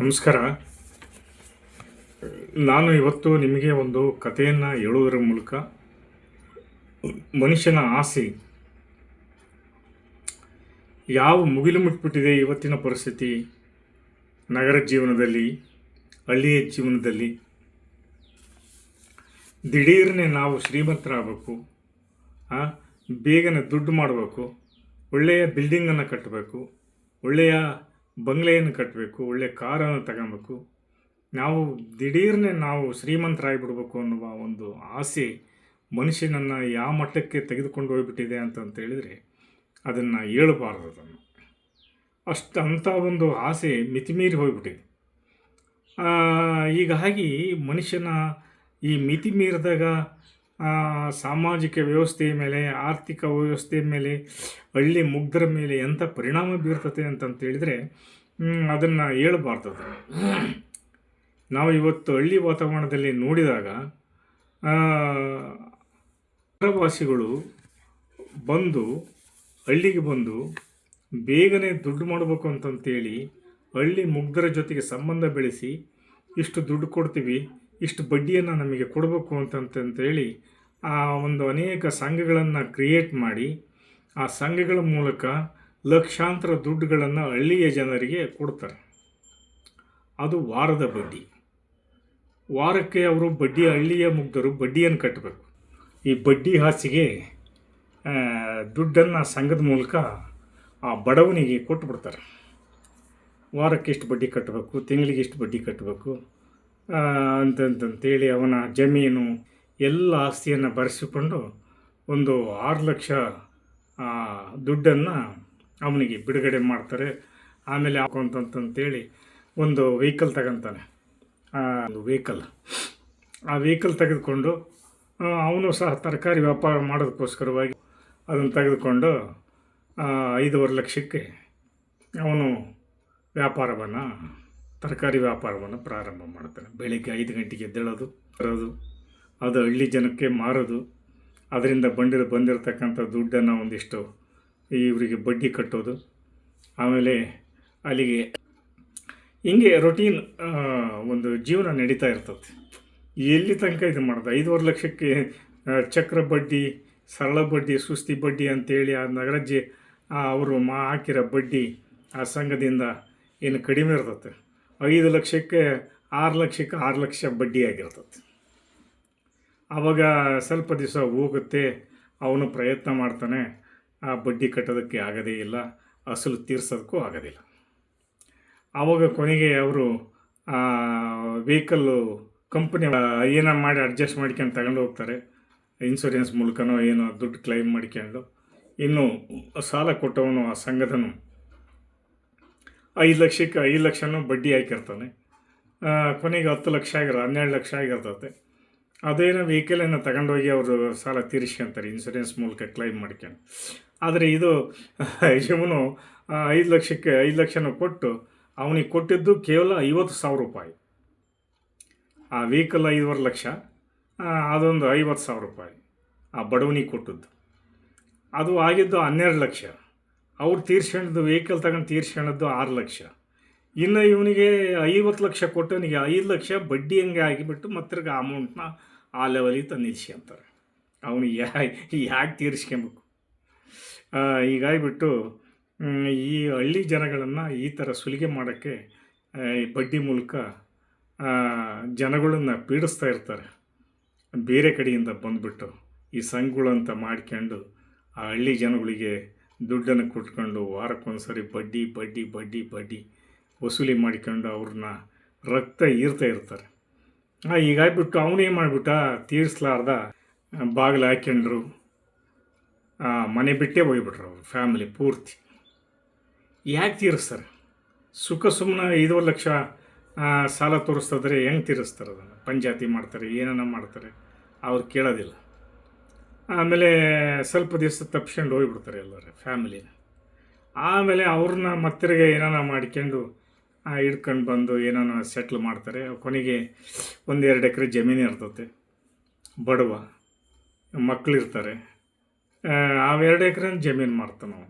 ನಮಸ್ಕಾರ. ನಾನು ಇವತ್ತು ನಿಮಗೆ ಒಂದು ಕಥೆಯನ್ನು ಹೇಳುವುದರ ಮೂಲಕ ಮನುಷ್ಯನ ಆಸೆ ಯಾವ ಮುಗಿಲು ಮುಟ್ಬಿಟ್ಟಿದೆ ಇವತ್ತಿನ ಪರಿಸ್ಥಿತಿ ನಗರ ಜೀವನದಲ್ಲಿ, ಹಳ್ಳಿಯ ಜೀವನದಲ್ಲಿ. ದಿಢೀರನೆ ನಾವು ಶ್ರೀಮಂತರಾಗಬೇಕು ಬೇಗನೆ ದುಡ್ಡು ಮಾಡಬೇಕು, ಒಳ್ಳೆಯ ಬಿಲ್ಡಿಂಗನ್ನು ಕಟ್ಟಬೇಕು, ಒಳ್ಳೆಯ ಬಂಗ್ಲೆಯನ್ನು ಕಟ್ಟಬೇಕು ಒಳ್ಳೆಯ ಕಾರನ್ನು ತಗೊಬೇಕು. ನಾವು ದಿಢೀರ್ನೆ ನಾವು ಶ್ರೀಮಂತರಾಗಿಬಿಡ್ಬೇಕು ಅನ್ನುವ ಒಂದು ಆಸೆ ಮನುಷ್ಯನನ್ನು ಯಾವ ಮಟ್ಟಕ್ಕೆ ತೆಗೆದುಕೊಂಡು ಹೋಗ್ಬಿಟ್ಟಿದೆ ಅಂತಂತ ಹೇಳಿದರೆ ಅದನ್ನು ಹೇಳಬಾರ್ದು ಅದನ್ನು. ಅಷ್ಟು ಅಂಥ ಒಂದು ಆಸೆ ಮಿತಿಮೀರಿ ಹೋಗ್ಬಿಟ್ಟಿದೆ. ಹೀಗಾಗಿ ಮನುಷ್ಯನ ಈ ಮಿತಿ ಮೀರಿದಾಗ ಸಾಮಾಜಿಕ ವ್ಯವಸ್ಥೆಯ ಮೇಲೆ, ಆರ್ಥಿಕ ವ್ಯವಸ್ಥೆಯ ಮೇಲೆ, ಹಳ್ಳಿ ಮುಗ್ಧರ ಮೇಲೆ ಎಂಥ ಪರಿಣಾಮ ಬೀರ್ತದೆ ಅಂತಂತ ಹೇಳಿದರೆ ಅದನ್ನು ಹೇಳಬಾರ್ದು ನಾವು ಇವತ್ತು ಹಳ್ಳಿ ವಾತಾವರಣದಲ್ಲಿ ನೋಡಿದಾಗ ಪ್ರವಾಸಿಗಳು ಬಂದು, ಹಳ್ಳಿಗೆ ಬಂದು ಬೇಗನೆ ದುಡ್ಡು ಮಾಡಬೇಕು ಅಂತಂತೇಳಿ ಹಳ್ಳಿ ಮುಗ್ಧರ ಜೊತೆಗೆ ಸಂಬಂಧ ಬೆಳೆಸಿ ಇಷ್ಟು ದುಡ್ಡು ಕೊಡ್ತೀವಿ ಇಷ್ಟು ಬಡ್ಡಿಯನ್ನು ನಮಗೆ ಕೊಡಬೇಕು ಅಂತಂತಂತೇಳಿ ಆ ಒಂದು ಅನೇಕ ಸಂಘಗಳನ್ನು ಕ್ರಿಯೇಟ್ ಮಾಡಿ ಆ ಸಂಘಗಳ ಮೂಲಕ ಲಕ್ಷಾಂತರ ದುಡ್ಡುಗಳನ್ನು ಹಳ್ಳಿಯ ಜನರಿಗೆ ಕೊಡ್ತಾರೆ. ಅದು ವಾರದ ಬಡ್ಡಿ. ವಾರಕ್ಕೆ ಅವರು ಬಡ್ಡಿ ಹಳ್ಳಿಯ ಮುಗ್ಧರು ಬಡ್ಡಿಯನ್ನು ಕಟ್ಟಬೇಕು ಈ ಬಡ್ಡಿ ಹಾಸಿಗೆ ದುಡ್ಡನ್ನು ಸಂಘದ ಮೂಲಕ ಆ ಬಡವನಿಗೆ ಕೊಟ್ಟುಬಿಡ್ತಾರೆ ವಾರಕ್ಕೆ ಇಷ್ಟು ಬಡ್ಡಿ ಕಟ್ಟಬೇಕು ತಿಂಗಳಿಗೆ ಇಷ್ಟು ಬಡ್ಡಿ ಕಟ್ಟಬೇಕು ಅಂತಂತಂತೇಳಿ ಅವನ ಜಮೀನು ಎಲ್ಲ ಆಸ್ತಿಯನ್ನು ಬರೆಸಿಕೊಂಡು ಒಂದು ಆರು ಲಕ್ಷ ದುಡ್ಡನ್ನು ಅವನಿಗೆ ಬಿಡುಗಡೆ ಮಾಡ್ತಾರೆ. ಆಮೇಲೆ ಹಾಕೊಂತಂತೇಳಿ ಒಂದು ವೆಹಿಕಲ್ ತಗೊಂತಾನೆ. ಒಂದು ವೆಹಿಕಲ್ ಆ ವೆಹಿಕಲ್ ತೆಗೆದುಕೊಂಡು ಅವನು ಸಹ ತರಕಾರಿ ವ್ಯಾಪಾರ ಮಾಡೋದಕ್ಕೋಸ್ಕರವಾಗಿ ಅದನ್ನು ತೆಗೆದುಕೊಂಡು ಐದೂವರೆ ಲಕ್ಷಕ್ಕೆ ಅವನು ವ್ಯಾಪಾರವನ್ನು ತರಕಾರಿ ವ್ಯಾಪಾರವನ್ನು ಪ್ರಾರಂಭ ಮಾಡ್ತಾರೆ ಬೆಳಿಗ್ಗೆ ಐದು ಗಂಟೆಗೆ ಎದ್ದೇಳೋದು ತರೋದು ಅದು ಹಳ್ಳಿ ಜನಕ್ಕೆ ಮಾರೋದು, ಅದರಿಂದ ಬಂದಿರ ಬಂದಿರತಕ್ಕಂಥ ದುಡ್ಡನ್ನು ಒಂದಿಷ್ಟು ಇವರಿಗೆ ಬಡ್ಡಿ ಕಟ್ಟೋದು, ಆಮೇಲೆ ಅಲ್ಲಿಗೆ ಹಿಂಗೆ ರೊಟೀನ್ ಒಂದು ಜೀವನ ನಡೀತಾ ಇರ್ತದೆ. ಎಲ್ಲಿ ತನಕ ಇದು ಮಾಡೋದು? ಐದೂವರೆ ಲಕ್ಷಕ್ಕೆ ಚಕ್ರ ಬಡ್ಡಿ, ಸರಳ ಬಡ್ಡಿ, ಸುಸ್ತಿ ಬಡ್ಡಿ ಅಂತೇಳಿ ಆ ನಗರ ಅವರು ಮಾ ಹಾಕಿರೋ ಬಡ್ಡಿ ಆ ಸಂಘದಿಂದ ಏನು ಕಡಿಮೆ ಇರ್ತದೆ. ಐದು ಲಕ್ಷಕ್ಕೆ ಆರು ಲಕ್ಷಕ್ಕೆ ಆರು ಲಕ್ಷ ಬಡ್ಡಿ ಆಗಿರ್ತದೆ. ಆವಾಗ ಸ್ವಲ್ಪ ದಿವಸ ಹೋಗುತ್ತೆ, ಅವನು ಪ್ರಯತ್ನ ಮಾಡ್ತಾನೆ, ಆ ಬಡ್ಡಿ ಕಟ್ಟೋದಕ್ಕೆ ಆಗೋದೇ ಇಲ್ಲ, ಅಸಲು ತೀರ್ಸೋದಕ್ಕೂ ಆಗೋದಿಲ್ಲ. ಆವಾಗ ಕೊನೆಗೆ ಅವರು ವೆಹಿಕಲ್ಲು ಕಂಪ್ನಿ ಏನೋ ಮಾಡಿ ಅಡ್ಜಸ್ಟ್ ಮಾಡ್ಕೊಂಡು ತಗೊಂಡು ಹೋಗ್ತಾರೆ. ಇನ್ಸೂರೆನ್ಸ್ ಮೂಲಕನೋ ಏನೋ ದುಡ್ಡು ಕ್ಲೈಮ್ ಮಾಡ್ಕೊಂಡು, ಇನ್ನು ಸಾಲ ಕೊಟ್ಟವನು ಆ ಸಂಘದನು. ಐದು ಲಕ್ಷಕ್ಕೆ ಐದು ಲಕ್ಷನೂ ಬಡ್ಡಿ ಹಾಕಿರ್ತಾನೆ. ಕೊನೆಗೆ ಹತ್ತು ಲಕ್ಷ ಆಗಿರೋ, ಹನ್ನೆರಡು ಲಕ್ಷ ಆಗಿರ್ತದೆ ಅದೇನೋ ವೆಹಿಕಲನ್ನು ತಗೊಂಡೋಗಿ ಅವರು ಸಾಲ ತೀರಿಸ್ಕೊಂತಾರೆ ಇನ್ಸೂರೆನ್ಸ್ ಮೂಲಕ ಕ್ಲೈಮ್ ಮಾಡ್ಕೊಂಡು. ಆದರೆ ಇದು ಇವನು ಐದು ಲಕ್ಷಕ್ಕೆ ಐದು ಲಕ್ಷನೂ ಕೊಟ್ಟು ಅವನಿಗೆ ಕೊಟ್ಟಿದ್ದು ಕೇವಲ ಐವತ್ತು ಸಾವಿರ ರೂಪಾಯಿ. ಆ ವೆಹಿಕಲ್ ಐದುವರೆ ಲಕ್ಷ ಅದೊಂದು ಐವತ್ತು ಸಾವಿರ ರೂಪಾಯಿ ಆ ಬಡವನಿಗೆ ಕೊಟ್ಟದ್ದು. ಅದು ಆಗಿದ್ದು ಹನ್ನೆರಡು ಲಕ್ಷ. ಅವ್ರು ತೀರ್ಸ್ಕೊಂಡಿದ್ದು ವೆಹಿಕಲ್ ತಗೊಂಡು ತೀರ್ಸ್ಕೊಂಡದ್ದು ಆರು ಲಕ್ಷ. ಇನ್ನು ಇವನಿಗೆ ಐವತ್ತು ಲಕ್ಷ ಕೊಟ್ಟವನಿಗೆ ಐದು ಲಕ್ಷ ಬಡ್ಡಿ ಹಂಗೆ ಆಗಿಬಿಟ್ಟು ಮತ್ತಿರ್ಗ ಅಮೌಂಟ್ನ ಆ ಲೆವೆಲಿಗೆ ತಂದು ನಿಲ್ಸ್ಕೊಂತಾರೆ ಅವನು ಯಾ, ಯಾಕೆ ತೀರಿಸ್ಕೊಬೇಕು ಹೀಗಾಗಿಬಿಟ್ಟು ಈ ಹಳ್ಳಿ ಜನಗಳನ್ನು ಈ ಥರ ಸುಲಿಗೆ ಮಾಡೋಕ್ಕೆ ಈ ಬಡ್ಡಿ ಮೂಲಕ ಜನಗಳನ್ನು ಜನಗಳನ್ನ ಪೀಡಿಸ್ತಾ ಇರ್ತಾರೆ. ಬೇರೆ ಕಡೆಯಿಂದ ಬಂದುಬಿಟ್ಟು ಈ ಸಂಘಗಳಂತ ಮಾಡ್ಕೊಂಡು ಆ ಹಳ್ಳಿ ಜನಗಳಿಗೆ ದುಡ್ಡನ್ನು ಕೊಟ್ಕೊಂಡು ವಾರಕ್ಕೊಂದ್ಸರಿ ಬಡ್ಡಿ ಬಡ್ಡಿ ಬಡ್ಡಿ ಬಡ್ಡಿ ವಸೂಲಿ ಮಾಡಿಕೊಂಡು ಅವ್ರನ್ನ ರಕ್ತ ಈರ್ತಾ ಇರ್ತಾರೆ. ಆ, ಹೀಗಾಗ್ಬಿಟ್ಟು ಅವನೇನು ಮಾಡಿಬಿಟ್ಟ? ತೀರಿಸ್ಲಾರ್ದ ಬಾಗಿಲು ಹಾಕ್ಯಂಡ್ರು. ಮನೆ ಬಿಟ್ಟೇ ಹೋಗಿಬಿಟ್ರು ಅವ್ರು ಫ್ಯಾಮಿಲಿ ಪೂರ್ತಿ. ಯಾಕೆ ತೀರಿಸ್ತಾರೆ? ಸುಖ ಸುಮ್ಮನೆ ಐದುವರೆ ಲಕ್ಷ ಸಾಲ ತೋರಿಸ್ತಿದ್ರೆ ಹೆಂಗೆ ತೀರಿಸ್ತಾರೆ ಅದನ್ನು? ಪಂಚಾಯತಿ ಮಾಡ್ತಾರೆ ಏನನ್ನ ಮಾಡ್ತಾರೆ. ಅವ್ರು ಕೇಳೋದಿಲ್ಲ. ಆಮೇಲೆ ಸ್ವಲ್ಪ ದಿವಸ ತಪ್ಸ್ಕೊಂಡು ಹೋಗಿಬಿಡ್ತಾರೆ ಎಲ್ಲರೂ ಫ್ಯಾಮಿಲಿನ ಆಮೇಲೆ ಅವ್ರನ್ನ ಮತ್ತಿರ್ಗೆ ಏನಾನ ಮಾಡ್ಕೊಂಡು ಹಿಡ್ಕೊಂಡು ಬಂದು ಏನಾನ ಸೆಟ್ಲ್ ಮಾಡ್ತಾರೆ. ಕೊನೆಗೆ ಒಂದೆರಡು ಎಕರೆ ಜಮೀನು ಇರ್ತತೆ, ಬಡವ ಮಕ್ಕಳಿರ್ತಾರೆ ಅವೆರಡು ಎಕರೆ ಜಮೀನು ಮಾಡ್ತಾನೆ ನಾವು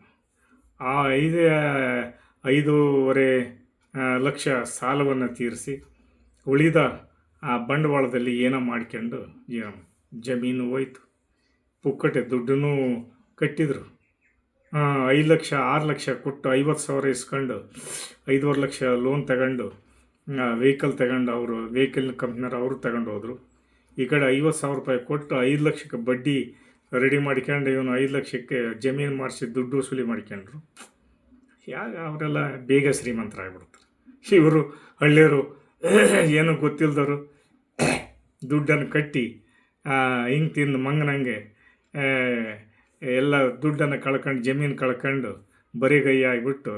ಆ ಐದು, ಐದೂವರೆ ಲಕ್ಷ ಸಾಲವನ್ನು ತೀರಿಸಿ, ಉಳಿದ ಆ ಬಂಡವಾಳದಲ್ಲಿ ಏನೋ ಮಾಡ್ಕೊಂಡು ಜಮೀನು ಹೋಯ್ತು. ಪುಕ್ಕಟೆ ದುಡ್ಡನ್ನು ಕಟ್ಟಿದರು. ಐದು ಲಕ್ಷ, ಆರು ಲಕ್ಷ ಕೊಟ್ಟು ಐವತ್ತು ಸಾವಿರ ಇಸ್ಕೊಂಡು ಐದೂವರೆ ಲಕ್ಷ ಲೋನ್ ತಗೊಂಡು ವೆಹಿಕಲ್ ತಗೊಂಡು ಅವರು ವೆಹಿಕಲ್ ಕಂಪ್ನಿಯವ್ರು ಅವರು ತಗೊಂಡು ಹೋದರು. ಈ ಕಡೆ ಐವತ್ತು ಸಾವಿರ ರೂಪಾಯಿ ಕೊಟ್ಟು ಐದು ಲಕ್ಷಕ್ಕೆ ಬಡ್ಡಿ ರೆಡಿ ಮಾಡ್ಕೊಂಡು ಇವನು ಐದು ಲಕ್ಷಕ್ಕೆ ಜಮೀನು ಮಾಡಿಸಿ ದುಡ್ಡು ವಸೂಲಿ ಮಾಡ್ಕೊಂಡ್ರು. ಯಾಗ ಅವರೆಲ್ಲ ಬೇಗ ಶ್ರೀಮಂತರಾಗ್ಬಿಡ್ತಾರೆ. ಇವರು ಹಳ್ಳಿಯವರು ಏನೂ ಗೊತ್ತಿಲ್ಲದವರು ದುಡ್ಡನ್ನು ಕಟ್ಟಿ ಹಿಂಗೆ ತಿಂದು ಮಂಗನಂಗೆ ಎಲ್ಲ ದುಡ್ಡನ್ನು ಕಳ್ಕೊಂಡು, ಜಮೀನು ಕಳ್ಕೊಂಡು ಬರಿಗೈ ಆಗಿಬಿಟ್ಟು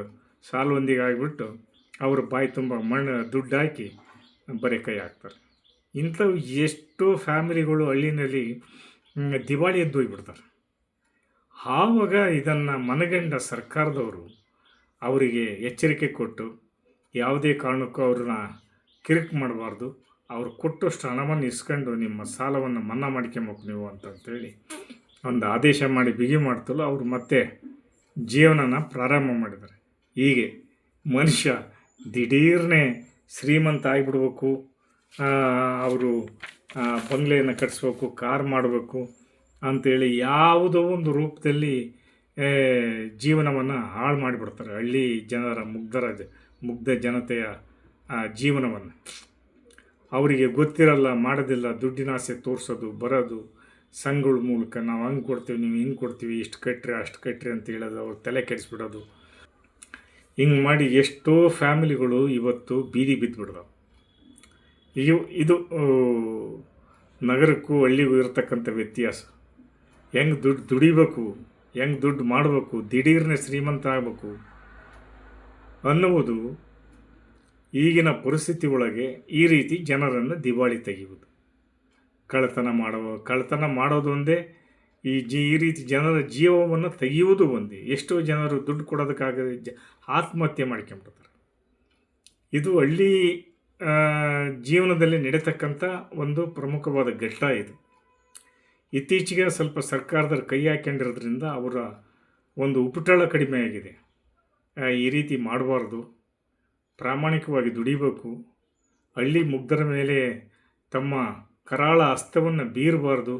ಸಾಲ್ವಂದಿಗೆ ಆಗಿಬಿಟ್ಟು ಅವರು ಬಾಯಿ ತುಂಬ ಮಣ್ಣು ದುಡ್ಡು ಹಾಕಿ ಬರೀ ಕೈ ಹಾಕ್ತಾರೆ. ಇಂಥವು ಎಷ್ಟೋ ಫ್ಯಾಮಿಲಿಗಳು ಹಳ್ಳಿನಲ್ಲಿ ದಿವಾಳಿ ಎದ್ದು ಹೋಗ್ಬಿಡ್ತಾರೆ. ಆವಾಗ ಇದನ್ನು ಮನಗಂಡ ಸರ್ಕಾರದವರು ಅವರಿಗೆ ಎಚ್ಚರಿಕೆ ಕೊಟ್ಟು, ಯಾವುದೇ ಕಾರಣಕ್ಕೂ ಅವ್ರನ್ನ ಕಿರಿಕ್ ಮಾಡಬಾರ್ದು, ಅವ್ರು ಕೊಟ್ಟಷ್ಟು ಹಣವನ್ನು ಇಸ್ಕೊಂಡು ನಿಮ್ಮ ಸಾಲವನ್ನು ಮನ್ನಾ ಮಾಡ್ಕೊಬೇಕು ನೀವು ಅಂತಂತೇಳಿ ಒಂದು ಆದೇಶ ಮಾಡಿ ಬಿಗಿ ಮಾಡ್ತಲೋ ಅವರು ಮತ್ತೆ ಜೀವನನ ಪ್ರಾರಂಭ ಮಾಡಿದ್ದಾರೆ. ಹೀಗೆ ಮನುಷ್ಯ ದಿಢೀರ್ನೆ ಶ್ರೀಮಂತ ಆಗಿಬಿಡ್ಬೇಕು ಅವರು ಬಂಗ್ಲೆಯನ್ನು ಕಟ್ಟಿಸ್ಬೇಕು ಕಾರ್ ಮಾಡಬೇಕು ಅಂಥೇಳಿ ಯಾವುದೋ ಒಂದು ರೂಪದಲ್ಲಿ ಜೀವನವನ್ನು ಹಾಳು ಮಾಡಿಬಿಡ್ತಾರೆ ಹಳ್ಳಿ ಜನರ ಮುಗ್ಧರ ಮುಗ್ಧ ಜನತೆಯ ಜೀವನವನ್ನು. ಅವರಿಗೆ ಗೊತ್ತಿರಲ್ಲ, ಮಾಡೋದಿಲ್ಲ, ದುಡ್ಡಿನ ಆಸೆ ತೋರಿಸೋದು, ಬರೋದು ಸಂಘಗಳ ಮೂಲಕ ನಾವು ಹಂಗೆ ಕೊಡ್ತೀವಿ, ನೀವು ಹಿಂಗೆ ಕೊಡ್ತೀವಿ, ಇಷ್ಟು ಕಟ್ಟ್ರಿ ಅಷ್ಟು ಕಟ್ಟ್ರಿ ಅಂತ ಹೇಳೋದು ಅವ್ರು ತಲೆ ಕೆಡಿಸ್ಬಿಡೋದು. ಹಿಂಗೆ ಮಾಡಿ ಎಷ್ಟೋ ಫ್ಯಾಮಿಲಿಗಳು ಇವತ್ತು ಬೀದಿ ಬಿದ್ದುಬಿಡ್ದವು ಇವು ಇದು ನಗರಕ್ಕೂ ಹಳ್ಳಿಗೂ ಇರತಕ್ಕಂಥ ವ್ಯತ್ಯಾಸ. ಹೆಂಗೆ ದುಡ್ಡು ದುಡಿಬೇಕು, ಹೆಂಗೆ ದುಡ್ಡು ಮಾಡಬೇಕು, ದಿಢೀರ್ನೆ ಶ್ರೀಮಂತ ಆಗಬೇಕು ಅನ್ನುವುದು ಈಗಿನ ಪರಿಸ್ಥಿತಿ ಒಳಗೆ ಈ ರೀತಿ ಜನರನ್ನು ದಿವಾಳಿ ತೆಗೆಯುವುದು. ಕಳ್ಳತನ ಮಾಡುವ ಕಳ್ಳತನ ಮಾಡೋದು ಒಂದೇ. ಈ ಜಿ, ಈ ರೀತಿ ಜನರ ಜೀವವನ್ನು ತೆಗೆಯುವುದು ಒಂದೇ. ಎಷ್ಟೋ ಜನರು ದುಡ್ಡು ಕೊಡೋದಕ್ಕಾಗದೆ ಜ, ಆತ್ಮಹತ್ಯೆ ಮಾಡ್ಕೊಂಬಿಡ್ತಾರೆ. ಇದು ಹಳ್ಳಿ ಜೀವನದಲ್ಲಿ ನಡೀತಕ್ಕಂಥ ಒಂದು ಪ್ರಮುಖವಾದ ಘಟ್ಟ ಇದು. ಇತ್ತೀಚೆಗೆ ಸ್ವಲ್ಪ ಸರ್ಕಾರದವ್ರು ಕೈ ಹಾಕೊಂಡಿರೋದ್ರಿಂದ ಅವರ ಒಂದು ಉಪಟಳ ಕಡಿಮೆ ಆಗಿದೆ. ಈ ರೀತಿ ಮಾಡಬಾರ್ದು. ಪ್ರಾಮಾಣಿಕವಾಗಿ ದುಡಿಬೇಕು. ಹಳ್ಳಿ ಮುಗ್ಧರ ಮೇಲೆ ತಮ್ಮ ಕರಾಳ ಹಸ್ತವನ್ನು ಬೀರಬಾರ್ದು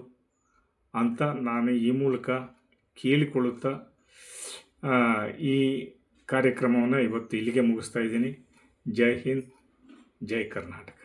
ಅಂತ ನಾನು ಈ ಮೂಲಕ ಕೇಳಿಕೊಳ್ಳುತ್ತಾ ಈ ಕಾರ್ಯಕ್ರಮವನ್ನು ಇವತ್ತು ಇಲ್ಲಿಗೆ ಮುಗಿಸ್ತಾ ಇದ್ದೀನಿ. ಜೈ ಹಿಂದ್, ಜೈ ಕರ್ನಾಟಕ.